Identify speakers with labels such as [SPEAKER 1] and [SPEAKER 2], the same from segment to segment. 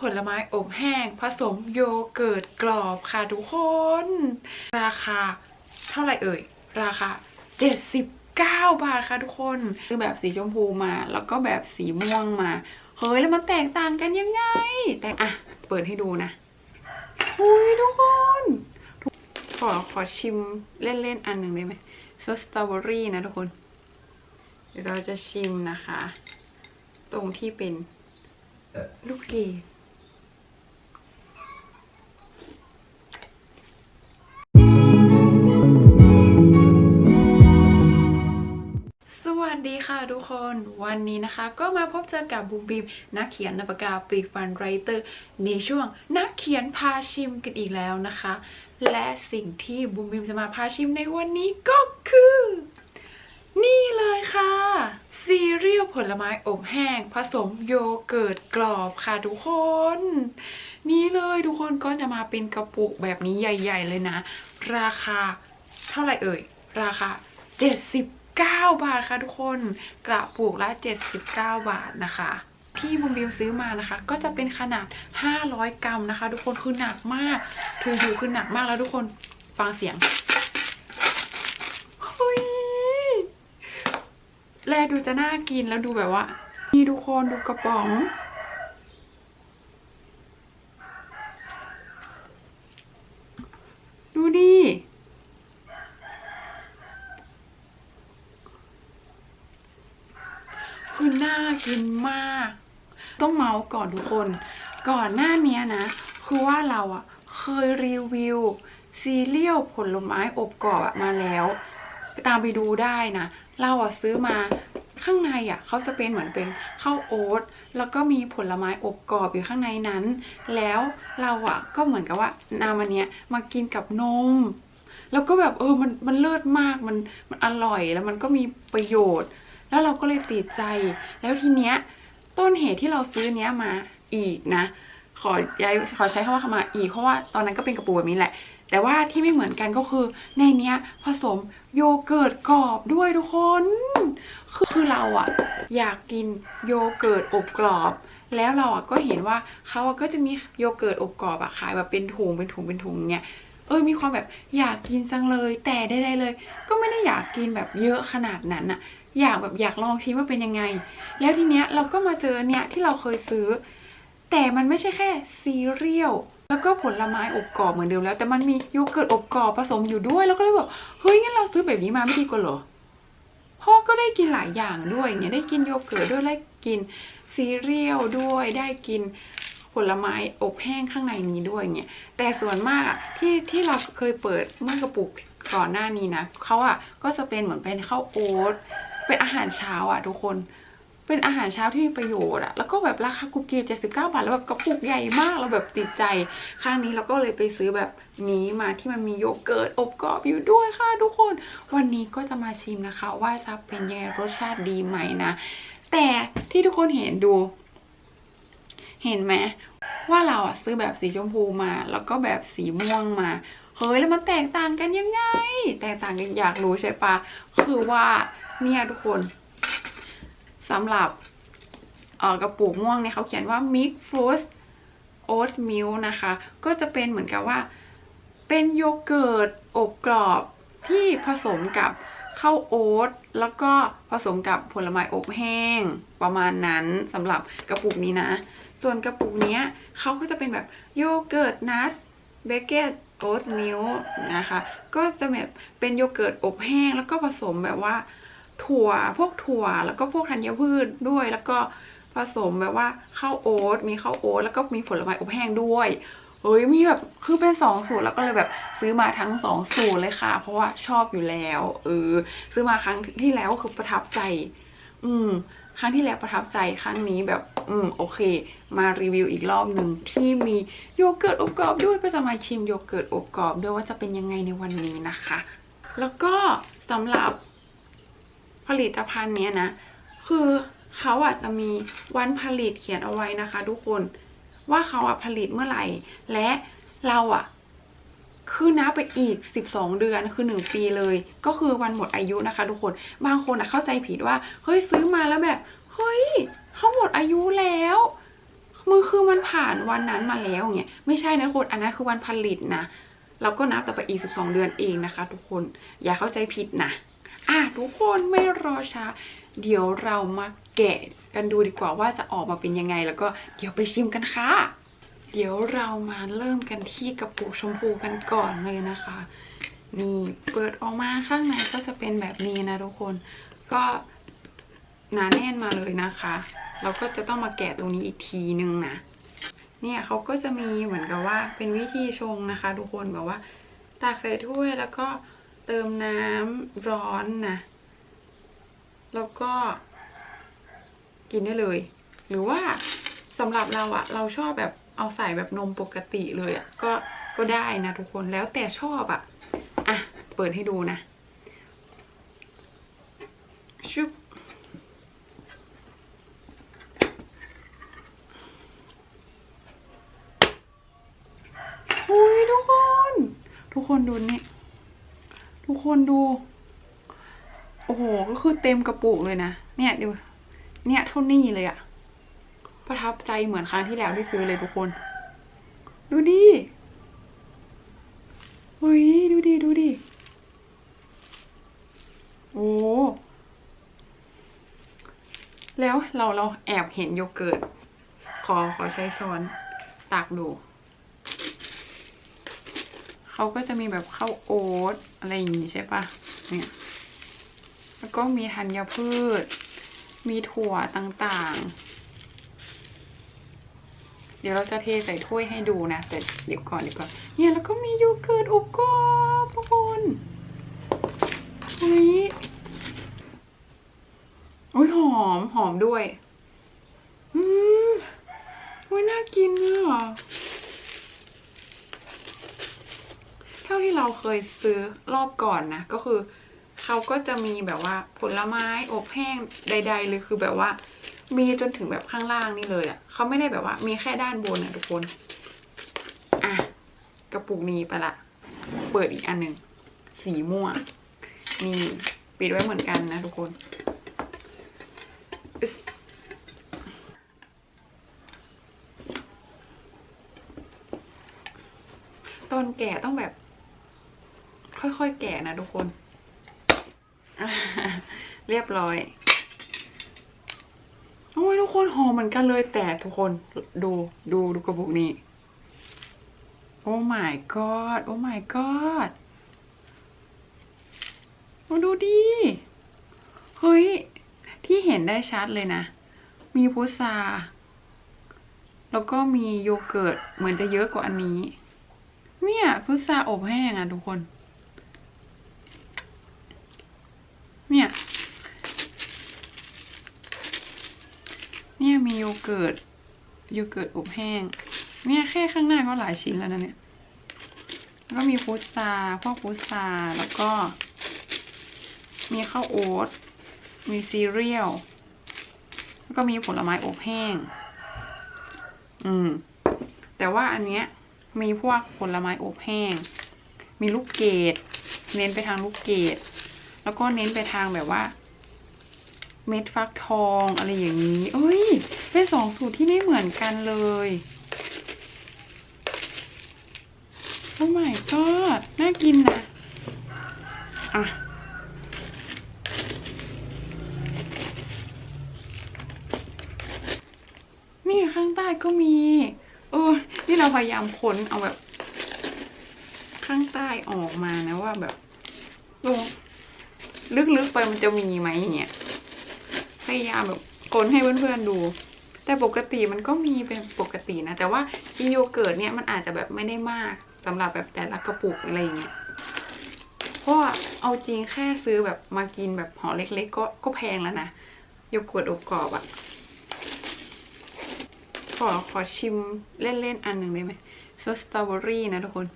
[SPEAKER 1] ผลไม้อบแห้ง ผสมโยเกิร์ตกรอบค่ะทุกคน ราคาเท่าไหร่เอ่ย ราคา 79 บาทค่ะทุกคน คือแบบสีชมพูมา แล้วก็แบบสีม่วงมา เฮ้ย แล้วมันแตกต่างกันยังไง แต่อะ เปิดให้ดูนะอุ้ยทุกคน ขอขอชิมเล่นๆ อันหนึ่งได้ไหมซอสสตรอเบอรี่นะทุกคน เดี๋ยวเราจะชิมนะคะ ตรงที่เป็นลูกเกด คนวันนี้นะคะ ก็มาพบเจอกับบูมบีมนักเขียนนปากกาปีกฟันไรเตอร์ในช่วงนักเขียนพาชิมกันอีกแล้วนะคะ และสิ่งที่บูมบีมจะมาพาชิมในวันนี้ก็คือ นี่เลยค่ะซีเรียลผลไม้อบแห้ง ผสมโยเกิร์ตกรอบค่ะทุกคน นี่เลยทุกคนก็จะมาเป็นกระปุกแบบนี้ใหญ่ ๆ เลยนะ ราคาเท่าไหร่เอ่ย ราคา 79 บาทค่ะทุกคนกระปุกละ 79 บาทนะคะที่บุมบิวซื้อมานะคะ ก็จะเป็นขนาด 500 กรัมนะคะ ทุกคนคือหนักมาก ถืออยู่คือหนักมากแล้วทุกคนฟังเสียงเฮ้ยแลดูจะน่ากินแล้วดูแบบว่านี่ทุกคนดูกระป๋อง ดูดิ คือ น่ากินมาก ต้องเมาส์ก่อนทุกคน ก่อนหน้านี้นะ คือว่าเราอะเคยรีวิวซีเรียลผลไม้อบกรอบอะมาแล้ว ตามไปดูได้นะ เราอะซื้อมาข้างในอะเขาจะเป็นเหมือนเป็นข้าวโอ๊ตแล้วก็มีผลไม้อบกรอบอยู่ข้างในนั้น แล้วเราอะก็เหมือนกับว่านำอันเนี้ยมากินกับนม แล้วก็แบบเออมันมันเลิศมากมันมันอร่อยแล้วมันก็มีประโยชน์ แล้วเราก็เลยติดใจ แล้วทีเนี้ยต้นเหตุที่เราซื้อเนี้ยมาอีกนะ ขอย้ายขอใช้คำว่าคำมาอีก เพราะว่าตอนนั้นก็เป็นกระปุกแบบนี้แหละ แต่ว่าที่ไม่เหมือนกันก็คือในเนี้ยผสมโยเกิร์ตกรอบด้วยทุกคน คือเราอะอยากกินโยเกิร์ตอบกรอบแล้วเราอะก็เห็นว่าเขาอะก็จะมีโยเกิร์ตอบกรอบอะขายแบบเป็นถุงเป็นถุงเป็นถุงเนี้ยเออมีความแบบอยากกินจังเลย แต่ได้ๆเลย ก็ไม่ได้อยากกินแบบเยอะขนาดนั้นอะ อยากแบบอยากลองชิมว่าเป็นยังไง แล้วทีเนี้ยเราก็มาเจอเนี่ยที่เราเคยซื้อ แต่มันไม่ใช่แค่ซีเรียลแล้วก็ผลไม้อบกรอบเหมือนเดิมแล้ว แต่มันมีโยเกิร์ตอบกรอบผสมอยู่ด้วย แล้วก็เลยบอกเฮ้ยงั้นเราซื้อแบบนี้มาไม่ดีกว่าเหรอพ่อก็ได้กินหลายอย่างด้วยเนี่ยได้กินโยเกิร์ตด้วยได้กินซีเรียลด้วยได้กินผลไม้อบแห้งข้างในนี้ด้วยเนี่ยแต่ส่วนมากอะที่ที่เราเคยเปิดเมื่อกระปุกก่อนหน้านี้นะเขาอะก็จะเป็นเหมือนเป็นข้าวโอ๊ต เป็นอาหารเช้าอะทุกคน เป็นอาหารเช้าที่มีประโยชน์อะแล้วก็แบบราคากรุบกริบ79บาท แล้วแบบกระปุกใหญ่มาก เราแบบติดใจ ครั้งนี้เราก็เลยไปซื้อแบบนี้มาที่มันมีโยเกิร์ตอบกรอบอยู่ด้วยค่ะทุกคน วันนี้ก็จะมาชิมนะคะ ว่าจะเป็นยังไงรสชาติดีไหมนะ แต่ที่ทุกคนเห็นดู เห็นไหมว่าเราอะซื้อแบบสีชมพูมา แล้วก็แบบสีม่วงมาเฮ้ยแล้วมันแตกต่างกันยังไง แตกต่างกันอยากรู้ใช่ปะคือว่า เนี่ยทุกคนสำหรับกระปุกม่วงเนี่ยเขาเขียนว่า mix fruit oat milk นะคะ ก็จะเป็นเหมือนกับว่า เป็นโยเกิร์ตอบกรอบที่ผสมกับข้าวโอ๊ตแล้วก็ผสมกับผลไม้อบแห้งประมาณนั้นสำหรับกระปุกนี้นะ ส่วนกระปุกนี้เขาก็จะเป็นแบบโยเกิร์ตนัทเบเกตโอ๊ตมิลนะคะ ก็จะแบบเป็นโยเกิร์ตอบแห้งแล้วก็ผสมแบบว่า ถั่วพวกถั่วแล้วก็พวกธัญพืชด้วย แล้วก็ผสมแบบว่าข้าวโอ๊ตมีข้าวโอ๊ตแล้วก็มีผลไม้อบแห้งด้วยเฮ้ยมีแบบคือเป็นสองสูตรแล้วก็เลยแบบซื้อมาทั้งสองสูตรเลยค่ะ เพราะว่าชอบอยู่แล้วเออซื้อมาครั้งที่แล้วคือประทับใจ อืม ครั้งที่แล้วประทับใจครั้งนี้แบบ อืมโอเค มารีวิวอีกรอบหนึ่งที่มีโยเกิร์ตอบกรอบด้วยก็จะมาชิมโยเกิร์ตอบกรอบด้วยว่าจะเป็นยังไงในวันนี้นะคะ แล้วก็สำหรับ ผลิตภัณฑ์เนี้ยนะ คือเขาอาจจะมีวันผลิตเขียนเอาไว้นะคะ ทุกคนว่าเขาอะผลิตเมื่อไหร่ และเราอะคือนับไปอีก 12 เดือนคือ 1 ปีเลย ก็คือวันหมดอายุนะคะ ทุกคนบางคนอะเข้าใจผิดว่า เฮ้ยซื้อมาแล้วแบบ เฮ้ยเขาหมดอายุแล้วมือคือมันผ่านวันนั้นมาแล้วเนี่ยไม่ใช่นะทุกคนอันนั้นคือวันผลิตนะเราก็นับแต่ไปอีก 12 เดือนเองนะคะ ทุกคนอย่าเข้าใจผิดนะ อะทุกคนไม่รอช้า เดี๋ยวเรามาแกะกันดูดีกว่าว่าจะออกมาเป็นยังไง แล้วก็เดี๋ยวไปชิมกันค่ะ เดี๋ยวเรามาเริ่มกันที่กระปุกชมพูกันก่อนเลยนะคะ นี่เปิดออกมาข้างในก็จะเป็นแบบนี้นะทุกคน ก็หนาแน่นมาเลยนะคะ เราก็จะต้องมาแกะตรงนี้อีกทีนึงนะเนี่ยเขาก็จะมีเหมือนกับว่าเป็นวิธีชงนะคะ ทุกคนแบบว่าตักใส่ถ้วยแล้วก็ เติมน้ำร้อนนะ แล้วก็กินได้เลย หรือว่าสำหรับเราอะเราชอบแบบเอาใส่แบบนมปกติเลยอะก็ก็ได้นะทุกคนแล้วแต่ชอบอะอะ เปิดให้ดูนะชุบอุ้ยทุกคน ทุกคนดูนี่ ทุกคนดู โอ้โห ก็คือเต็มกระปุกเลยนะ เนี่ยดู เนี่ยเท่านี้เลยอะประทับใจเหมือนครั้งที่แล้วที่ซื้อเลยทุกคน ดูดิเฮ้ยดูดิ ดูดิ โอ้แล้วเราเราแอบเห็นโยเกิร์ต ขอขอใช้ช้อนตักดู เขาก็จะมีแบบข้าวโอ๊ตอะไรอย่างงี้ใช่ปะเนี่ยแล้วก็มีธัญพืช มีถั่วต่างๆ เดี๋ยวเราจะเทใส่ถ้วยให้ดูนะ แต่เดี๋ยวก่อนเดี๋ยวก่อนเนี่ยแล้วก็มีโยเกิร์ตอบกรอบทุกคนเฮ้ยอุ้ยหอมหอมด้วย อืมอุ้ยน่ากินอะ เท่าที่เราเคยซื้อรอบก่อนนะ ก็คือเขาก็จะมีแบบว่าผลไม้อบแห้งใด ๆ เลยคือแบบว่า มีจนถึงแบบข้างล่างนี่เลยอะ่ะเขาไม่ได้แบบว่ามีแค่ด้านบนนะทุกคน อะ กระปุกนี้ไปละ เปิดอีกอันหนึ่งสีม่วงนี่ปิดไว้เหมือนกันนะทุกคนตอนแก่ต้องแบบ ค่อยๆแกะนะทุกคน เรียบร้อยโอ้ยทุกคนหอมเหมือนกันเลยแต่ทุกคนดูดูดูกระปุกนี้ โอ้ my god โอ้ my god โอ้ดูดิ เฮ้ย ที่เห็นได้ชัดเลยนะ มีพุทราแล้วก็มีโยเกิร์ตเหมือนจะเยอะกว่าอันนี้ เนี่ยพุทราอบแห้งอะทุกคน เนี่ย เนี่ยมีโยเกิร์ตโยเกิร์ตอบแห้ง เนี่ยแค่ข้างหน้าก็หลายชิ้นแล้วนะเนี่ยแล้วก็มีพุทราพวกพุทราแล้วก็ มีข้าวโอ๊ตมีซีเรียลแล้วก็มีผลไม้อบแห้ง อืม แต่ว่าอันเนี้ยมีพวกผลไม้อบแห้ง มีลูกเกด เน้นไปทางลูกเกด แล้วก็เน้นไปทางแบบว่า เม็ดฟักทองอะไรอย่างนี้เอ้ยเป็นสองสูตรที่ไม่เหมือนกันเลยโอ้ my god น่ากินนะอะนี่ข้างใต้ก็มี เออ นี่เราพยายามค้นเอาแบบ ข้างใต้ออกมานะว่าแบบลงลึกๆไปมันจะมีไหมอย่างเงี้ย ยายามแบบค้นให้เพื่อนๆดู แต่ปกติมันก็มีเป็นปกตินะ แต่ว่าอีโยเกิร์ตเนี่ยมันอาจจะแบบไม่ได้มากสำหรับแบบแต่ละกระปุกอะไรอย่างเงี้ยเพราะว่าเอาจริงแค่ซื้อแบบมากินแบบห่อเล็ก ๆ ก็ก็แพงแล้วนะโยเกิร์ตอบกรอบอะขอขอชิมเล่นๆอันหนึ่งได้ไหมสสตรอเบอรี่นะทุกคน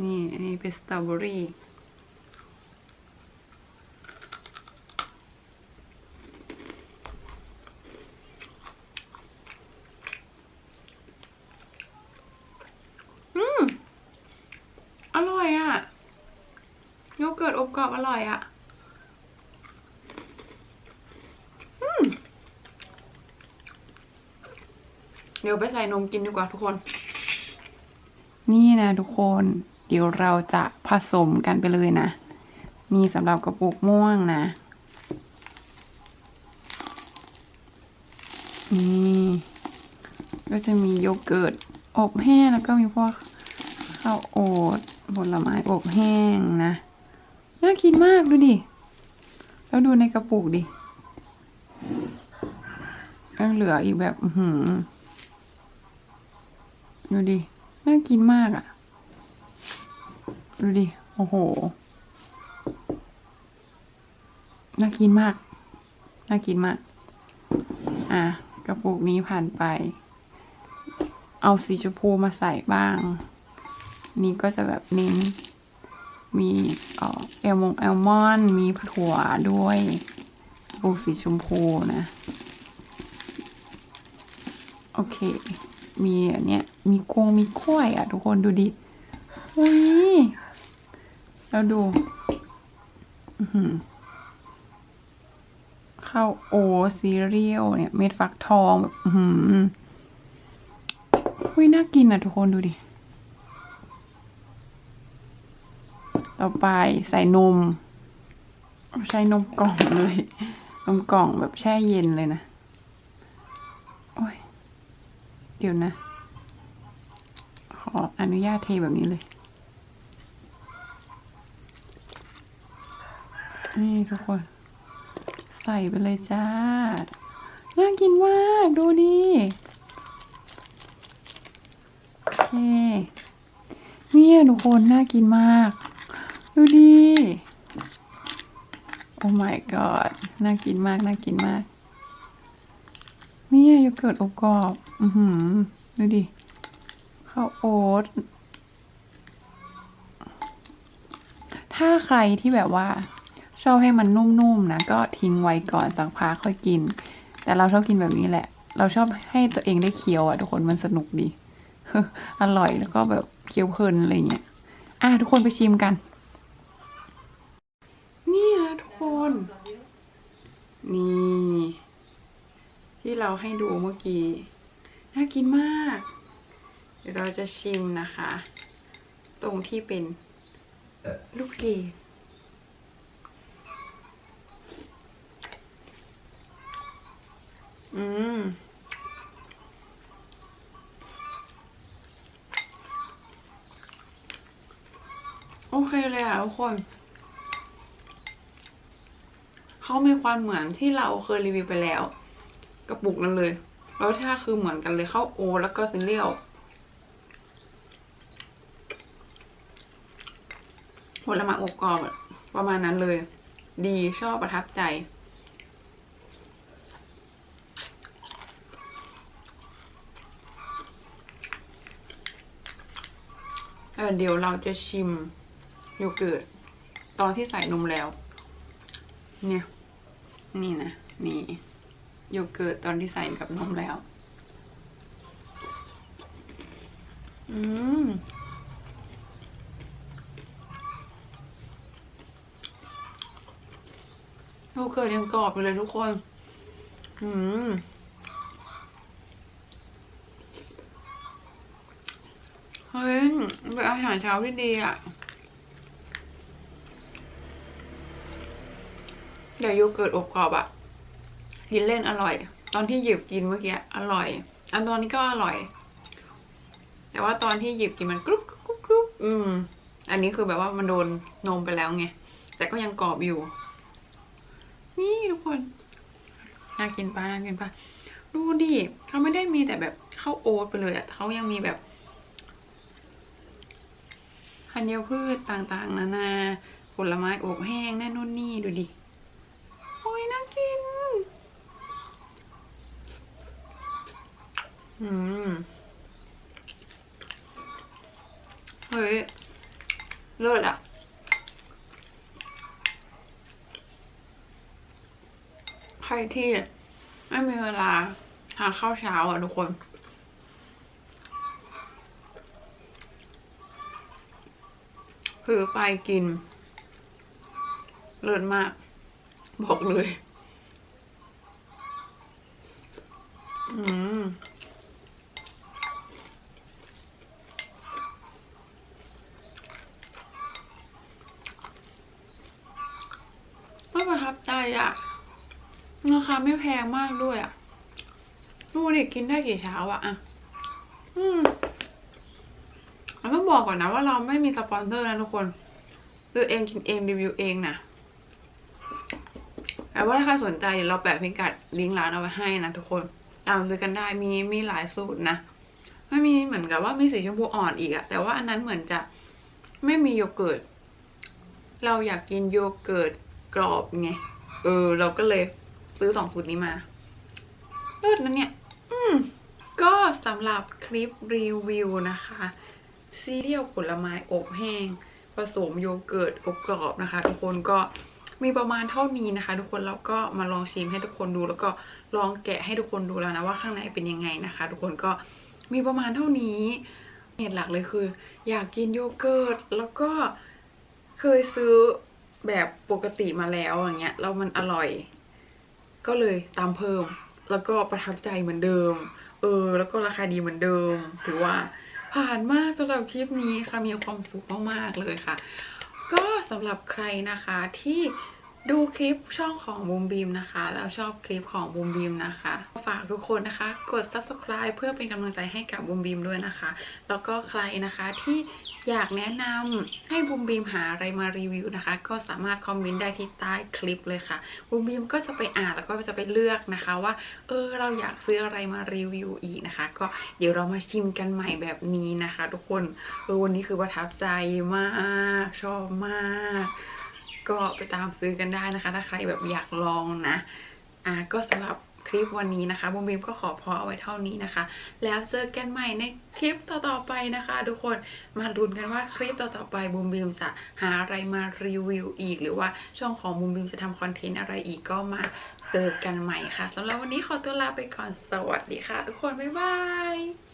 [SPEAKER 1] นี่อันนี้เป็นสตรอเบอรี่อืม อร่อยอะ โยเกิร์ตอบกรอบอร่อยอะอืมเดี๋ยวไปใส่นมกินดีกว่าทุกคน นี่นะทุกคน เดี๋ยวเราจะผสมกันไปเลยนะ มีสำหรับกระปุกม่วงนะ นี่ก็จะมีโยเกิร์ตอบแห้งแล้วก็มีพวกข้าวโอ๊ตผลไม้อบแห้งนะ กินมากดูดิ แล้วดูในกระปุกดิยังเหลืออีกแบบ อือหือดูดิ น่ากินมากอะ่ะ ดูดิ โอ้โห น่ากินมาก น่ากินมาก อะ กระปุกนี้ผ่านไป เอาสีชมพูมาใส่บ้าง นี่ก็จะแบบเน้น มีเอลมงแอลมอน มีถั่วด้วยกระปุกสีชมพูนะ โอเค มีอันเนี้ย มีกวงมีกล้วยอะ ทุกคนดูดิอุ้ยแล้วดูข้าวโอซีเรียลเนี่ย เม็ดฟักทองแบบ อือหืออุ้ยน่ากินอะ ทุกคนดูดิ ต่อไปใส่นม ใช้นมกล่องเลย นมกล่องแบบแช่เย็นเลยนะ โอ้ย เดี๋ยวนะ ขออนุญาตเทแบบนี้เลย นี่ทุกคน ใส่ไปเลยจ้า น่ากินมาก ดูดิโอเคเนี่ยทุกคนน่ากินมาก ดูดิโอ้ my god น่ากินมาก น่ากินมาก เนี่ยโยเกิร์ตอบกรอบ อือหือ ดูดิ ข้าวโอ๊ต ถ้าใครที่แบบว่า ชอบให้มันนุ่มๆนะ ก็ทิ้งไว้ก่อนสักพักค่อยกิน แต่เราชอบกินแบบนี้แหละ เราชอบให้ตัวเองได้เคี้ยวอะทุกคน มันสนุกดี อร่อยแล้วก็แบบเคี้ยวเพลินอะไรเงี้ย อะทุกคนไปชิมกันนะทุกคน นี่ ที่เราให้ดูเมื่อกี้ น่ากินมาก เดี๋ยวเราจะชิมนะคะ ตรงที่เป็นลูกเกดอืม โอเคเลยอะทุกคน เขามีความเหมือนที่เราเคยรีวิวไปแล้ว กระปุกนั้นเลยรสชาติคือเหมือนกันเลยข้าวโอ แล้วก็ซีเรียลผลไม้อบกรอบประมาณนั้นเลย ดีชอบประทับใจเเดี๋ยวเราจะชิมโยเกิร์ตตอนที่ใส่นมแล้ว เนี่ย นี่นะ นี่โยเกิร์ตตอนที่ใส่กับนมแล้ว อืมโยเกิร์ตยังกรอบอยู่เลยทุกคน อืมเฮ้ยเป็นอาหารเช้าที่ดีอะ เดี๋ยวโยเกิร์ตอบกรอบอะกินเล่นอร่อย ตอนที่หยิบกินเมื่อกี้อร่อย อันตอนนี้ก็อร่อย แต่ว่าตอนที่หยิบกินมันกรุบกรุบกรุบกรุบอืม อันนี้คือแบบว่ามันโดนนมไปแล้วไงแต่ก็ยังกรอบอยู่ นี่ทุกคนน่ากินปะน่ากินปะดูดิเขาไม่ได้มีแต่แบบข้าวโอ๊ตไปเลยอะเขายังมีแบบธัญพืชต่างๆ นานาผลไม้อบแห้งนั่นนู่นนี่ดูดิ โอ้ยน่ากิน อืม เฮ้ย เลิศอะ ใครที่ไม่มีเวลาทานข้าวเช้าอะทุกคนถือไปกิน เลิศมาก บอกเลย อืม อะ่ะราคาไม่แพงมากด้วยอะ่ะดูดิกินได้กี่เช้าอะอะ อืมต้องบอกก่อนนะว่าเราไม่มีสปอนเซอร์นะทุกคนคือเองกินเองรีวิวเองนะแต่ว่าถ้าใครสนใจเดี๋ยวเราแปะพิกัดลิงก์ร้านเอาไว้ให้นะทุกคน ตามซื้อกันได้มีมีหลายสูตรนะไม่มีเหมือนกับว่ามีสีชมพูอ่อนอีกอะแต่ว่าอันนั้นเหมือนจะไม่มีโยเกิร์ต เราอยากกินโยเกิร์ต กรอบไง เออ เราก็เลยซื้อสองสูตรนี้มาเลิศนะเนี่ย อืม ก็สำหรับคลิปรีวิวนะคะซีเรียลผลไม้อบแห้ง ผสมโยเกิร์ตอบกรอบนะคะ ทุกคนก็มีประมาณเท่านี้นะคะ ทุกคนแล้วก็มาลองชิมให้ทุกคนดู แล้วก็ลองแกะให้ทุกคนดูแล้วนะว่าข้างในเป็นยังไงนะคะ ทุกคนก็มีประมาณเท่านี้เหตุหลักเลยคือ อยากกินโยเกิร์ตแล้วก็เคยซื้อ แบบปกติมาแล้วอย่างเงี้ยแล้วมันอร่อย ก็เลยตามเพิ่ม แล้วก็ประทับใจเหมือนเดิม เออ แล้วก็ราคาดีเหมือนเดิม ถือว่าผ่านมากสำหรับคลิปนี้ค่ะมีความสุขมากๆเลยค่ะ ก็สำหรับใครนะคะที่ ดูคลิปช่องของบูมบีมนะคะ แล้วชอบคลิปของบูมบีมนะคะ ฝากทุกคนนะคะ กด subscribe เพื่อเป็นกำลังใจให้กับบูมบีมด้วยนะคะ แล้วก็ใครนะคะที่อยากแนะนำให้บูมบีมหาอะไรมารีวิวนะคะ ก็สามารถคอมเมนต์ได้ที่ใต้คลิปเลยค่ะบูมบีมก็จะไปอ่านแล้วก็จะไปเลือกนะคะว่า เออเราอยากซื้ออะไรมารีวิวอีกนะคะ ก็เดี๋ยวเรามาชิมกันใหม่แบบนี้นะคะ ทุกคนเออวันนี้คือประทับใจมากชอบมาก ก็ไปตามซื้อกันได้นะคะ ถ้าใครแบบอยากลองนะ อะก็สำหรับคลิปวันนี้นะคะบูมบีมก็ขอพอเอาไว้เท่านี้นะคะ แล้วเจอกันใหม่ในคลิปต่อๆไปนะคะ ทุกคนมาลุ้นกันว่าคลิปต่อๆไปบูมบีมจะหาอะไรมารีวิวอีก หรือว่าช่องของบูมบีมจะทำคอนเทนต์อะไรอีกก็มาเจอกันใหม่ค่ะสำหรับวันนี้ขอตัวลาไปก่อนสวัสดีค่ะ ทุกคนบ๊ายบาย